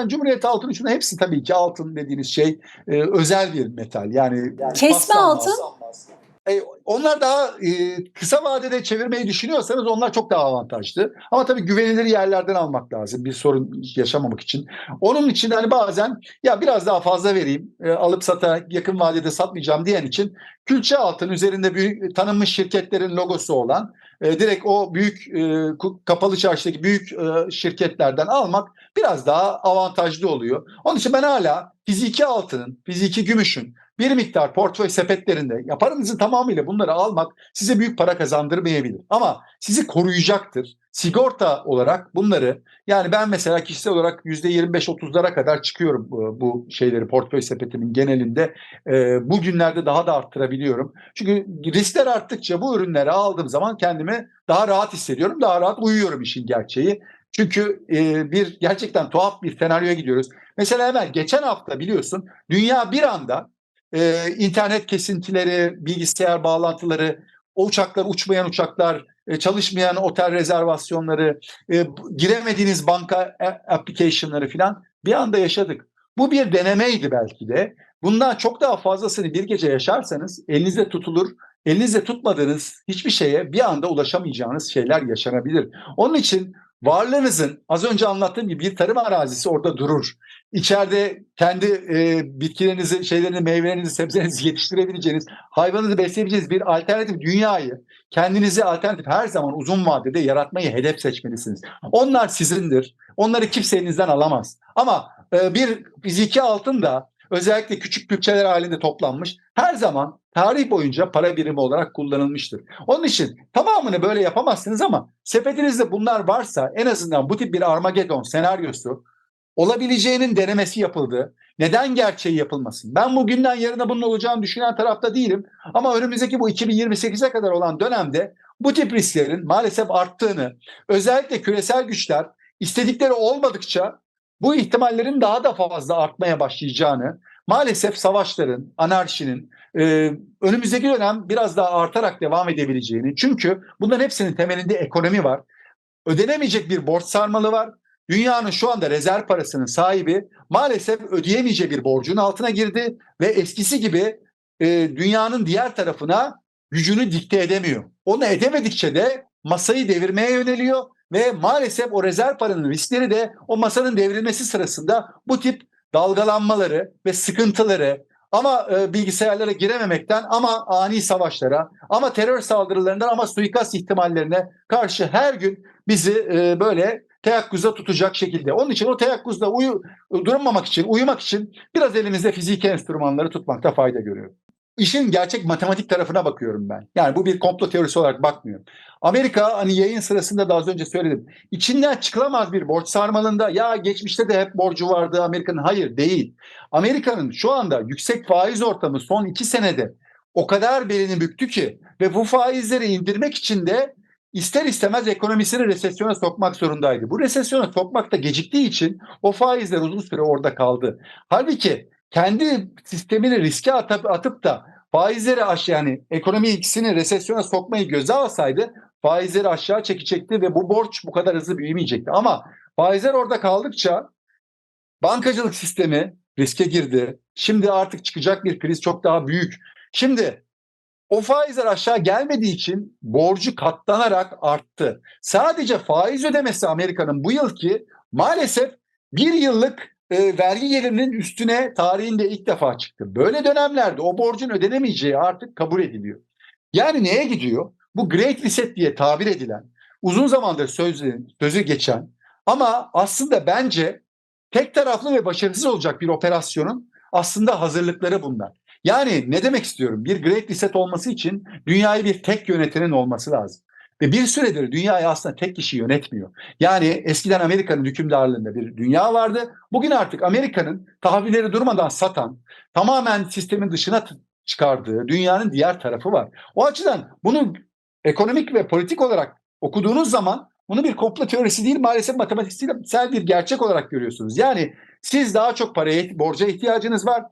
Yani Cumhuriyet altını şuna hepsi tabii ki altın dediğiniz şey e, özel bir metal. Yani, yani Kesme altın? E, onlar daha e, kısa vadede çevirmeyi düşünüyorsanız onlar çok daha avantajlı. Ama tabii güvenilir yerlerden almak lazım bir sorun yaşamamak için. Onun için hani bazen ya biraz daha fazla vereyim e, alıp satarak yakın vadede satmayacağım diyen için külçe altın üzerinde büyük tanınmış şirketlerin logosu olan e, direkt o büyük e, kapalı çarşıdaki büyük e, şirketlerden almak biraz daha avantajlı oluyor. Onun için ben hala fiziki altının, fiziki gümüşün bir miktar portföy sepetlerinde yaparınızın tamamıyla bunları almak size büyük para kazandırmayabilir. Ama sizi koruyacaktır. Sigorta olarak bunları yani ben mesela kişisel olarak %25-30'lara kadar çıkıyorum bu, bu şeyleri portföy sepetimin genelinde. Ee, bugünlerde daha da arttırabiliyorum. Çünkü riskler arttıkça bu ürünleri aldığım zaman kendimi daha rahat hissediyorum. Daha rahat uyuyorum işin gerçeği. Çünkü e, bir gerçekten tuhaf bir senaryoya gidiyoruz. Mesela hemen geçen hafta biliyorsun dünya bir anda e, internet kesintileri, bilgisayar bağlantıları, o uçaklar uçmayan uçaklar, e, çalışmayan otel rezervasyonları, e, giremediğiniz banka application'ları falan bir anda yaşadık. Bu bir denemeydi belki de. Bundan çok daha fazlasını bir gece yaşarsanız elinizde tutulur. Elinizde tutmadığınız hiçbir şeye bir anda ulaşamayacağınız şeyler yaşanabilir. Onun için varlığınızın az önce anlattığım gibi bir tarım arazisi orada durur. İçeride kendi e, bitkilerinizi, şeylerini, meyvelerinizi, sebzelerinizi yetiştirebileceğiniz, hayvanınızı besleyebileceğiniz bir alternatif dünyayı kendinize alternatif her zaman uzun vadede yaratmayı hedef seçmelisiniz. Onlar sizindir. Onları kimse elinizden alamaz. Ama e, bir fiziki altın da özellikle küçük külçeler halinde toplanmış her zaman tarih boyunca para birimi olarak kullanılmıştır. Onun için tamamını böyle yapamazsınız ama sepetinizde bunlar varsa en azından bu tip bir Armageddon senaryosu olabileceğinin denemesi yapıldı. Neden gerçeği yapılmasın? Ben bugünden yarına bunun olacağını düşünen tarafta değilim. Ama önümüzdeki bu 2028'e kadar olan dönemde bu tip risklerin maalesef arttığını, özellikle küresel güçler istedikleri olmadıkça bu ihtimallerin daha da fazla artmaya başlayacağını, maalesef savaşların, anarşinin e, önümüzdeki dönem biraz daha artarak devam edebileceğini. Çünkü bunların hepsinin temelinde ekonomi var. Ödenemeyecek bir borç sarmalı var. Dünyanın şu anda rezerv parasının sahibi maalesef ödeyemeyeceği bir borcun altına girdi ve eskisi gibi e, dünyanın diğer tarafına gücünü dikte edemiyor. Onu edemedikçe de masayı devirmeye yöneliyor ve maalesef o rezerv paranın riskleri de o masanın devrilmesi sırasında bu tip dalgalanmaları ve sıkıntıları ama e, bilgisayarlara girememekten ama ani savaşlara ama terör saldırılarından ama suikast ihtimallerine karşı her gün bizi e, böyle teyakkuza tutacak şekilde. Onun için o teyakkuzda uyu, durmamak için, uyumak için biraz elimizde fiziki enstrümanları tutmakta fayda görüyorum. İşin gerçek matematik tarafına bakıyorum ben. Yani bu bir komplo teorisi olarak bakmıyorum. Amerika hani yayın sırasında da az önce söyledim. İçinden çıkılamaz bir borç sarmalında ya geçmişte de hep borcu vardı Amerika'nın. Hayır değil. Amerika'nın şu anda yüksek faiz ortamı son iki senede o kadar belini büktü ki ve bu faizleri indirmek için de ister istemez ekonomisini resesyona sokmak zorundaydı. Bu resesyona sokmakta geciktiği için o faizler uzun süre orada kaldı. Halbuki kendi sistemini riske atıp, atıp da faizleri aşağı yani ekonomi ikisini resesyona sokmayı göze alsaydı faizleri aşağı çekecekti ve bu borç bu kadar hızlı büyümeyecekti. Ama faizler orada kaldıkça bankacılık sistemi riske girdi. Şimdi artık çıkacak bir kriz çok daha büyük. Şimdi o faizler aşağı gelmediği için borcu katlanarak arttı. Sadece faiz ödemesi Amerika'nın bu yılki maalesef bir yıllık e, vergi gelirinin üstüne tarihinde ilk defa çıktı. Böyle dönemlerde o borcun ödenemeyeceği artık kabul ediliyor. Yani neye gidiyor? Bu Great Reset diye tabir edilen, uzun zamandır sözü, sözü geçen ama aslında bence tek taraflı ve başarısız olacak bir operasyonun aslında hazırlıkları bunlar. Yani ne demek istiyorum? Bir Great Reset olması için dünyayı bir tek yönetenin olması lazım. Ve bir süredir dünyayı aslında tek kişi yönetmiyor. Yani eskiden Amerika'nın hükümdarlığında bir dünya vardı. Bugün artık Amerika'nın tahvilleri durmadan satan, tamamen sistemin dışına çıkardığı dünyanın diğer tarafı var. O açıdan bunu ekonomik ve politik olarak okuduğunuz zaman bunu bir komplo teorisi değil maalesef matematiksel bir gerçek olarak görüyorsunuz. Yani siz daha çok paraya, borca ihtiyacınız var.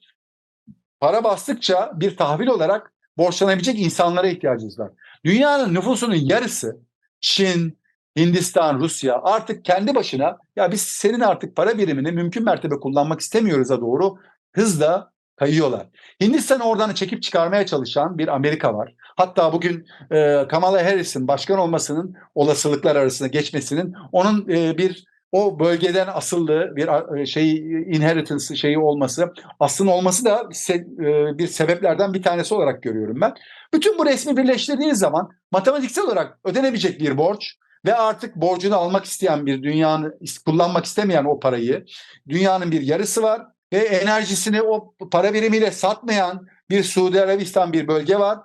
Para bastıkça bir tahvil olarak borçlanabilecek insanlara ihtiyacınız var. Dünyanın nüfusunun yarısı Çin, Hindistan, Rusya artık kendi başına ya biz senin artık para birimini mümkün mertebe kullanmak istemiyoruz'a doğru hızla kayıyorlar. Hindistan oradan çekip çıkarmaya çalışan bir Amerika var. Hatta bugün e, Kamala Harris'in başkan olmasının olasılıklar arasında geçmesinin onun e, bir o bölgeden asıllı bir şey inheritance şeyi olması, aslında olması da e, bir sebeplerden bir tanesi olarak görüyorum ben. Bütün bu resmi birleştirdiğiniz zaman matematiksel olarak ödenebilecek bir borç ve artık borcunu almak isteyen bir dünyanın kullanmak istemeyen o parayı dünyanın bir yarısı var ve enerjisini o para birimiyle satmayan bir Suudi Arabistan bir bölge var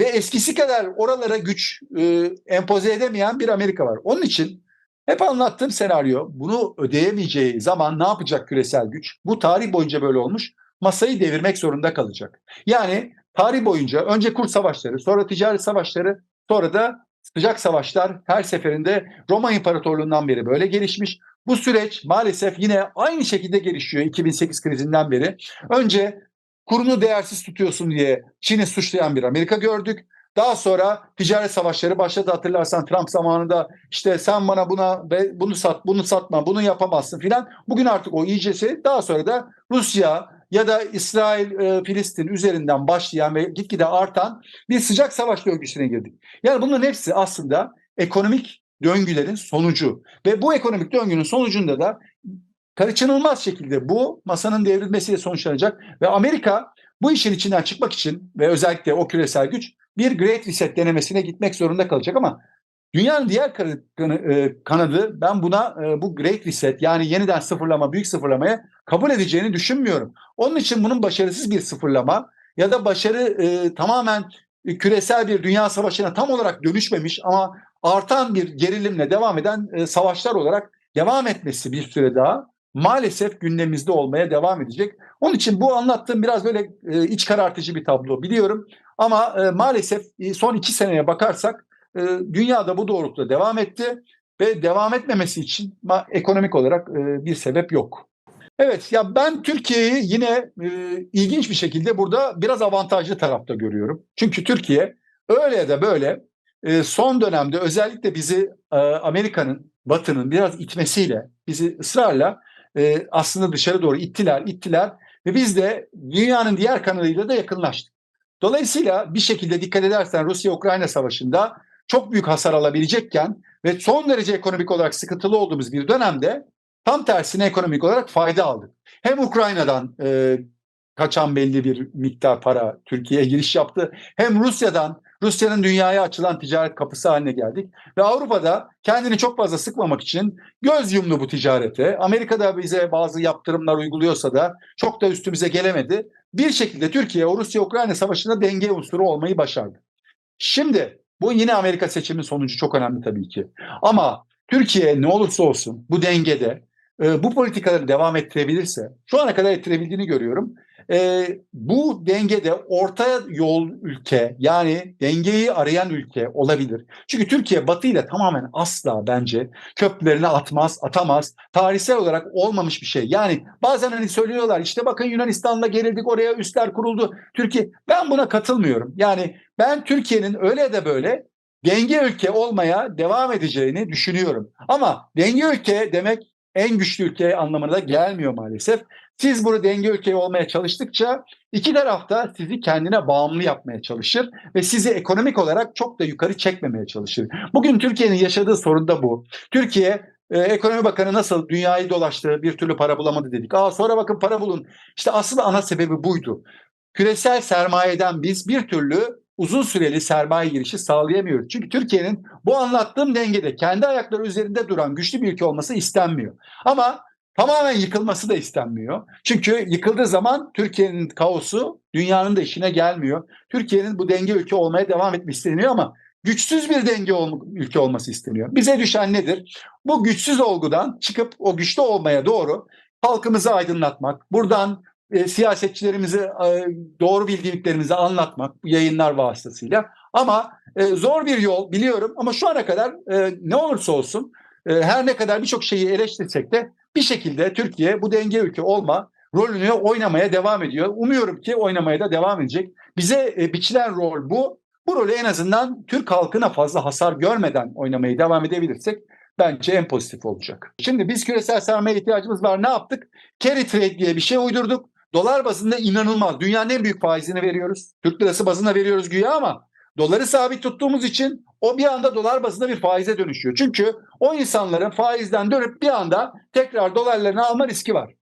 ve eskisi kadar oralara güç e, empoze edemeyen bir Amerika var. Onun için hep anlattığım senaryo bunu ödeyemeyeceği zaman ne yapacak küresel güç? Bu tarih boyunca böyle olmuş. Masayı devirmek zorunda kalacak. Yani tarih boyunca önce kur savaşları, sonra ticaret savaşları, sonra da sıcak savaşlar her seferinde Roma İmparatorluğu'ndan beri böyle gelişmiş. Bu süreç maalesef yine aynı şekilde gelişiyor 2008 krizinden beri. Önce kurunu değersiz tutuyorsun diye Çin'i suçlayan bir Amerika gördük. Daha sonra ticaret savaşları başladı hatırlarsan Trump zamanında işte sen bana buna bunu sat bunu satma bunu yapamazsın filan. Bugün artık o iyicesi daha sonra da Rusya ya da İsrail e, Filistin üzerinden başlayan ve gitgide artan bir sıcak savaş döngüsüne girdik. Yani bunların hepsi aslında ekonomik döngülerin sonucu ve bu ekonomik döngünün sonucunda da kaçınılmaz şekilde bu masanın devrilmesiyle sonuçlanacak ve Amerika bu işin içinden çıkmak için ve özellikle o küresel güç bir Great Reset denemesine gitmek zorunda kalacak ama dünyanın diğer e, kanadı ben buna e, bu Great Reset yani yeniden sıfırlama, büyük sıfırlamaya kabul edeceğini düşünmüyorum. Onun için bunun başarısız bir sıfırlama ya da başarı e, tamamen küresel bir dünya savaşına tam olarak dönüşmemiş ama artan bir gerilimle devam eden savaşlar olarak devam etmesi bir süre daha maalesef gündemimizde olmaya devam edecek. Onun için bu anlattığım biraz böyle e, iç karartıcı bir tablo biliyorum. Ama e, maalesef e, son iki seneye bakarsak e, dünyada bu doğrultuda devam etti ve devam etmemesi için ekonomik olarak e, bir sebep yok. Evet ya ben Türkiye'yi yine e, ilginç bir şekilde burada biraz avantajlı tarafta görüyorum. Çünkü Türkiye öyle ya da böyle e, son dönemde özellikle bizi e, Amerika'nın, Batı'nın biraz itmesiyle, bizi ısrarla e, aslında dışarı doğru ittiler, ittiler ve biz de dünyanın diğer kanalıyla da yakınlaştık. Dolayısıyla bir şekilde dikkat edersen Rusya-Ukrayna savaşında çok büyük hasar alabilecekken ve son derece ekonomik olarak sıkıntılı olduğumuz bir dönemde tam tersine ekonomik olarak fayda aldık. Hem Ukrayna'dan e, kaçan belli bir miktar para Türkiye'ye giriş yaptı. Hem Rusya'dan Rusya'nın dünyaya açılan ticaret kapısı haline geldik. Ve Avrupa'da kendini çok fazla sıkmamak için göz yumdu bu ticarete. Amerika'da bize bazı yaptırımlar uyguluyorsa da çok da üstümüze gelemedi. Bir şekilde Türkiye o Rusya-Ukrayna savaşında denge unsuru olmayı başardı. Şimdi bu yine Amerika seçimi sonucu çok önemli tabii ki. Ama Türkiye ne olursa olsun bu dengede e, bu politikaları devam ettirebilirse, şu ana kadar ettirebildiğini görüyorum e, bu dengede orta yol ülke yani dengeyi arayan ülke olabilir. Çünkü Türkiye Batı ile tamamen asla bence köprülerini atmaz, atamaz. Tarihsel olarak olmamış bir şey. Yani bazen hani söylüyorlar işte bakın Yunanistan'la gerildik oraya üstler kuruldu. Türkiye ben buna katılmıyorum. Yani ben Türkiye'nin öyle de böyle denge ülke olmaya devam edeceğini düşünüyorum. Ama denge ülke demek en güçlü ülke anlamına da gelmiyor maalesef. Siz bunu denge ülkeyi olmaya çalıştıkça iki taraf da sizi kendine bağımlı yapmaya çalışır ve sizi ekonomik olarak çok da yukarı çekmemeye çalışır. Bugün Türkiye'nin yaşadığı sorun da bu. Türkiye ee, Ekonomi Bakanı nasıl dünyayı dolaştı bir türlü para bulamadı dedik. Aa sonra bakın para bulun. İşte aslında ana sebebi buydu. Küresel sermayeden biz bir türlü uzun süreli sermaye girişi sağlayamıyoruz. Çünkü Türkiye'nin bu anlattığım dengede kendi ayakları üzerinde duran güçlü bir ülke olması istenmiyor. Ama tamamen yıkılması da istenmiyor. Çünkü yıkıldığı zaman Türkiye'nin kaosu dünyanın da işine gelmiyor. Türkiye'nin bu denge ülke olmaya devam etmesi isteniyor ama güçsüz bir denge ol, ülke olması isteniyor. Bize düşen nedir? Bu güçsüz olgudan çıkıp o güçlü olmaya doğru halkımızı aydınlatmak, buradan e, siyasetçilerimizi e, doğru bildiklerimizi anlatmak bu yayınlar vasıtasıyla. Ama e, zor bir yol biliyorum ama şu ana kadar e, ne olursa olsun e, her ne kadar birçok şeyi eleştirsek de bir şekilde Türkiye bu denge ülke olma rolünü oynamaya devam ediyor. Umuyorum ki oynamaya da devam edecek. Bize e, biçilen rol bu. Bu rolü en azından Türk halkına fazla hasar görmeden oynamaya devam edebilirsek bence en pozitif olacak. Şimdi biz küresel sermaye ihtiyacımız var. Ne yaptık? Carry trade diye bir şey uydurduk. Dolar bazında inanılmaz. Dünyanın en büyük faizini veriyoruz. Türk lirası bazında veriyoruz güya ama doları sabit tuttuğumuz için o bir anda dolar bazında bir faize dönüşüyor. Çünkü o insanların faizden dönüp bir anda tekrar dolarlarını alma riski var.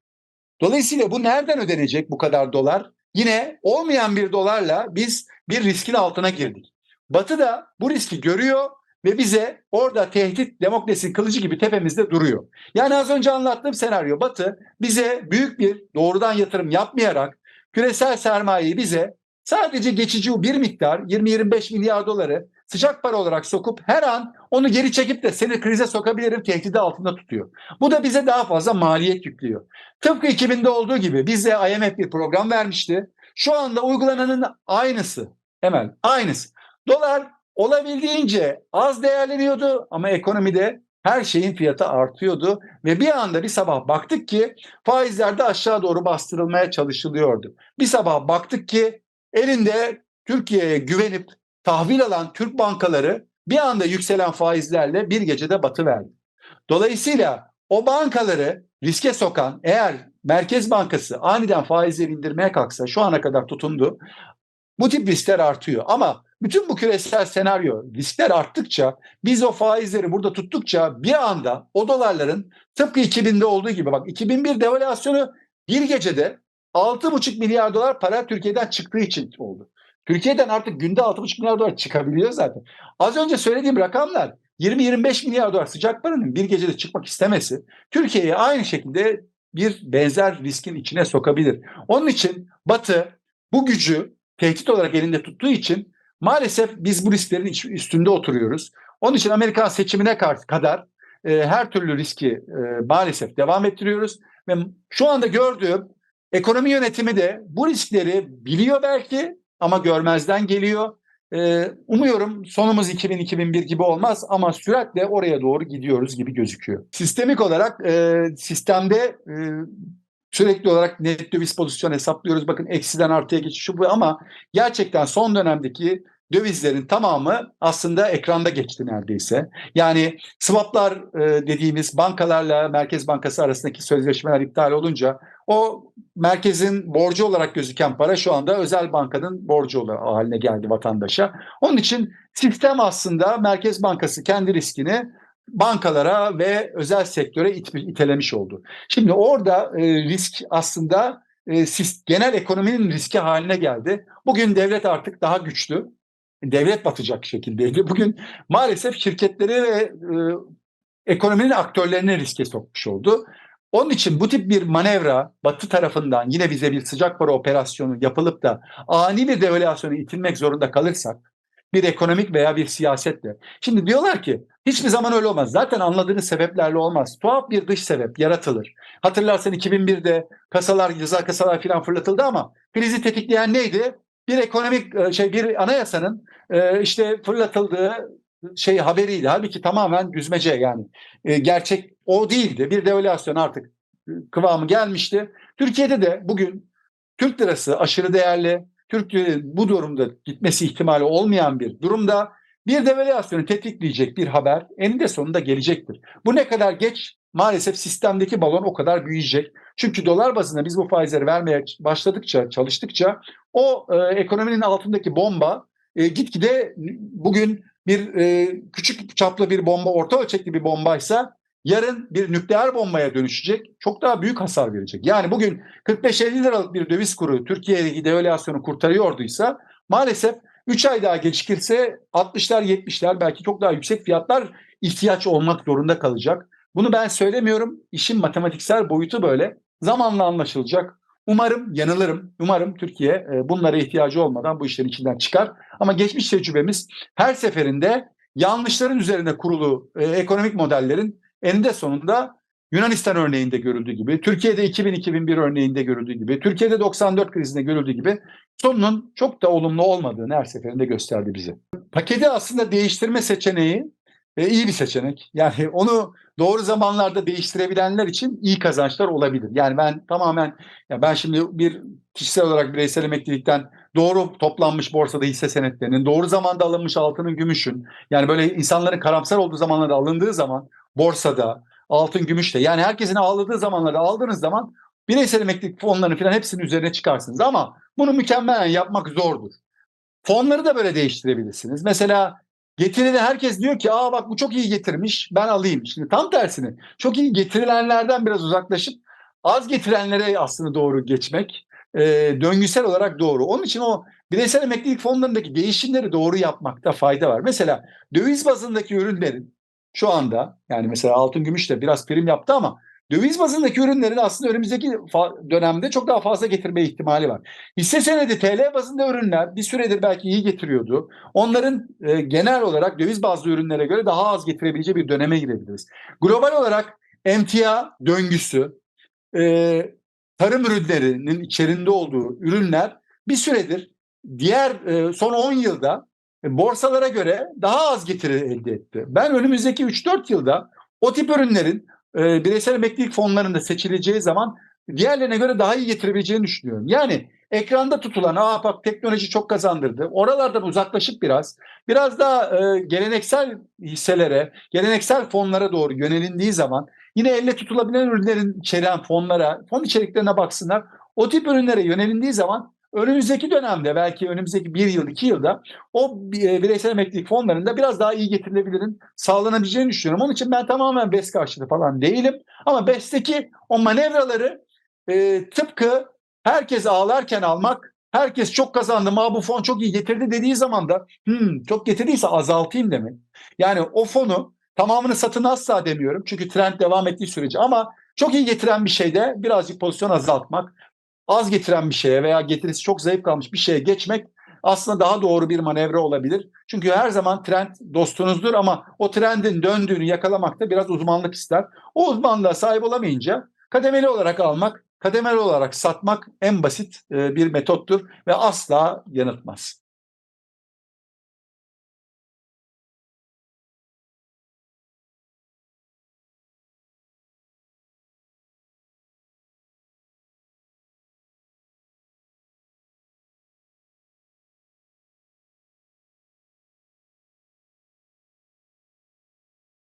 Dolayısıyla bu nereden ödenecek bu kadar dolar? Yine olmayan bir dolarla biz bir riskin altına girdik. Batı da bu riski görüyor ve bize orada tehdit demokrasinin kılıcı gibi tepemizde duruyor. Yani az önce anlattığım senaryo Batı bize büyük bir doğrudan yatırım yapmayarak küresel sermayeyi bize sadece geçici bir miktar 20-25 milyar doları sıcak para olarak sokup her an onu geri çekip de seni krize sokabilirim tehdidi altında tutuyor. Bu da bize daha fazla maliyet yüklüyor. Tıpkı 2000'de olduğu gibi bize IMF bir program vermişti. Şu anda uygulananın aynısı. Hemen aynısı. Dolar olabildiğince az değerleniyordu ama ekonomide her şeyin fiyatı artıyordu ve bir anda bir sabah baktık ki faizlerde aşağı doğru bastırılmaya çalışılıyordu. Bir sabah baktık ki elinde Türkiye'ye güvenip tahvil alan Türk bankaları bir anda yükselen faizlerle bir gecede batı verdi. Dolayısıyla o bankaları riske sokan eğer Merkez Bankası aniden faizleri indirmeye kalksa şu ana kadar tutundu. Bu tip riskler artıyor ama bütün bu küresel senaryo riskler arttıkça biz o faizleri burada tuttukça bir anda o dolarların tıpkı 2000'de olduğu gibi bak 2001 devalüasyonu bir gecede 6,5 milyar dolar para Türkiye'den çıktığı için oldu. Türkiye'den artık günde 6,5 milyar dolar çıkabiliyor zaten. Az önce söylediğim rakamlar 20-25 milyar dolar sıcak paranın bir gecede çıkmak istemesi Türkiye'yi aynı şekilde bir benzer riskin içine sokabilir. Onun için Batı bu gücü tehdit olarak elinde tuttuğu için maalesef biz bu risklerin üstünde oturuyoruz. Onun için Amerikan seçimine kadar e, her türlü riski e, maalesef devam ettiriyoruz ve şu anda gördüğüm ekonomi yönetimi de bu riskleri biliyor belki ama görmezden geliyor. Ee, umuyorum sonumuz 2000-2001 gibi olmaz ama süratle oraya doğru gidiyoruz gibi gözüküyor. Sistemik olarak e, sistemde e, sürekli olarak net döviz pozisyon hesaplıyoruz. Bakın eksiden artıya geçiş şu bu ama gerçekten son dönemdeki dövizlerin tamamı aslında ekranda geçti neredeyse. Yani swaplar e, dediğimiz bankalarla Merkez Bankası arasındaki sözleşmeler iptal olunca o merkezin borcu olarak gözüken para şu anda özel bankanın borcu haline geldi vatandaşa. Onun için sistem aslında Merkez Bankası kendi riskini bankalara ve özel sektöre it itelemiş oldu. Şimdi orada e, risk aslında e, genel ekonominin riski haline geldi. Bugün devlet artık daha güçlü. Devlet batacak şekildeydi. Bugün maalesef şirketleri ve e, ekonominin aktörlerini riske sokmuş oldu. Onun için bu tip bir manevra Batı tarafından yine bize bir sıcak para operasyonu yapılıp da ani bir devalüasyona itilmek zorunda kalırsak bir ekonomik veya bir siyasetle. Şimdi diyorlar ki hiçbir zaman öyle olmaz. Zaten anladığınız sebeplerle olmaz. Tuhaf bir dış sebep yaratılır. Hatırlarsan 2001'de kasalar, ceza kasalar falan fırlatıldı ama krizi tetikleyen neydi? Bir ekonomik e, şey bir anayasanın e, işte fırlatıldığı şey haberiyle halbuki tamamen düzmece yani e, gerçek o değildi. Bir devalüasyon artık kıvamı gelmişti. Türkiye'de de bugün Türk lirası aşırı değerli. Türk bu durumda gitmesi ihtimali olmayan bir durumda bir devalüasyonu tetikleyecek bir haber eninde sonunda gelecektir. Bu ne kadar geç maalesef sistemdeki balon o kadar büyüyecek. Çünkü dolar bazında biz bu faizleri vermeye başladıkça, çalıştıkça o e, ekonominin altındaki bomba e, gitgide bugün bir e, küçük çaplı bir bomba, orta ölçekli bir bombaysa yarın bir nükleer bombaya dönüşecek. Çok daha büyük hasar verecek. Yani bugün 45-50 liralık bir döviz kuru Türkiye'deki devalüasyonu kurtarıyorduysa maalesef 3 ay daha gecikirse 60'lar 70'ler belki çok daha yüksek fiyatlar ihtiyaç olmak zorunda kalacak. Bunu ben söylemiyorum. İşin matematiksel boyutu böyle. Zamanla anlaşılacak. Umarım yanılırım. Umarım Türkiye e, bunlara ihtiyacı olmadan bu işlerin içinden çıkar. Ama geçmiş tecrübemiz her seferinde yanlışların üzerine kurulu e, ekonomik modellerin eninde sonunda Yunanistan örneğinde görüldüğü gibi, Türkiye'de 2000-2001 örneğinde görüldüğü gibi, Türkiye'de 94 krizinde görüldüğü gibi sonunun çok da olumlu olmadığını her seferinde gösterdi bize. Paketi aslında değiştirme seçeneği e, iyi bir seçenek. Yani onu doğru zamanlarda değiştirebilenler için iyi kazançlar olabilir. Yani ben tamamen ya ben şimdi bir kişisel olarak bireysel emeklilikten doğru toplanmış borsada hisse senetlerinin, doğru zamanda alınmış altının, gümüşün yani böyle insanların karamsar olduğu zamanlarda alındığı zaman borsada, altın, gümüşte yani herkesin ağladığı zamanlarda aldığınız zaman bireysel emeklilik fonlarını falan hepsinin üzerine çıkarsınız. Ama bunu mükemmelen yapmak zordur. Fonları da böyle değiştirebilirsiniz. Mesela getiride herkes diyor ki aa bak bu çok iyi getirmiş ben alayım. Şimdi tam tersini çok iyi getirilenlerden biraz uzaklaşıp az getirenlere aslında doğru geçmek e, döngüsel olarak doğru. Onun için o bireysel emeklilik fonlarındaki değişimleri doğru yapmakta fayda var. Mesela döviz bazındaki ürünlerin şu anda yani mesela altın gümüş de biraz prim yaptı ama döviz bazındaki ürünlerin aslında önümüzdeki dönemde çok daha fazla getirme ihtimali var. Hisse senedi TL bazında ürünler bir süredir belki iyi getiriyordu. Onların e, genel olarak döviz bazlı ürünlere göre daha az getirebileceği bir döneme girebiliriz. Global olarak emtia döngüsü, e, tarım ürünlerinin içerisinde olduğu ürünler bir süredir diğer e, son 10 yılda borsalara göre daha az getiri elde etti. Ben önümüzdeki 3-4 yılda o tip ürünlerin e, bireysel emeklilik fonlarında seçileceği zaman diğerlerine göre daha iyi getirebileceğini düşünüyorum. Yani ekranda tutulan aa bak teknoloji çok kazandırdı. Oralardan uzaklaşıp biraz biraz daha e, geleneksel hisselere, geleneksel fonlara doğru yönelindiği zaman yine elle tutulabilen ürünlerin içeren fonlara, fon içeriklerine baksınlar. O tip ürünlere yönelindiği zaman önümüzdeki dönemde belki önümüzdeki bir yıl, iki yılda o e, bireysel emeklilik fonlarında biraz daha iyi getirilebilirin sağlanabileceğini düşünüyorum. Onun için ben tamamen BES karşıtı falan değilim. Ama BES'teki o manevraları e, tıpkı herkes ağlarken almak, herkes çok kazandı, ma bu fon çok iyi getirdi dediği zaman da hmm, çok getirdiyse azaltayım demek. Yani o fonu tamamını satın asla demiyorum. Çünkü trend devam ettiği sürece ama çok iyi getiren bir şeyde birazcık pozisyon azaltmak, az getiren bir şeye veya getirisi çok zayıf kalmış bir şeye geçmek aslında daha doğru bir manevra olabilir. Çünkü her zaman trend dostunuzdur ama o trendin döndüğünü yakalamak da biraz uzmanlık ister. O uzmanlığa sahip olamayınca kademeli olarak almak, kademeli olarak satmak en basit e, bir metottur ve asla yanıltmaz.